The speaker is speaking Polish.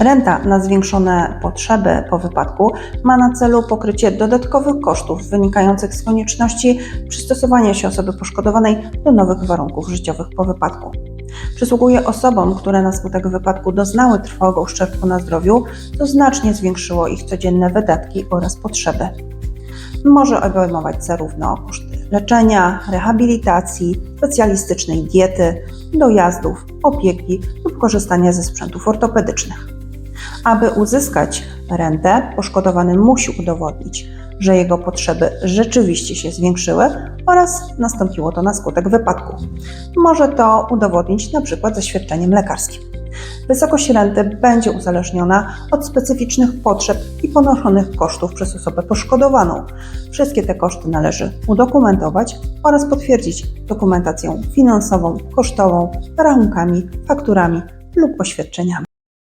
Renta na zwiększone potrzeby po wypadku ma na celu pokrycie dodatkowych kosztów wynikających z konieczności przystosowania się osoby poszkodowanej do nowych warunków życiowych po wypadku. Przysługuje osobom, które na skutek wypadku doznały trwałego uszczerbku na zdrowiu, co znacznie zwiększyło ich codzienne wydatki oraz potrzeby. Może obejmować zarówno koszty leczenia, rehabilitacji, specjalistycznej diety, dojazdów, opieki lub korzystania ze sprzętów ortopedycznych. Aby uzyskać rentę, poszkodowany musi udowodnić, że jego potrzeby rzeczywiście się zwiększyły oraz nastąpiło to na skutek wypadku. Może to udowodnić np. zaświadczeniem lekarskim. Wysokość renty będzie uzależniona od specyficznych potrzeb i ponoszonych kosztów przez osobę poszkodowaną. Wszystkie te koszty należy udokumentować oraz potwierdzić dokumentacją finansową, kosztową, rachunkami, fakturami lub oświadczeniami.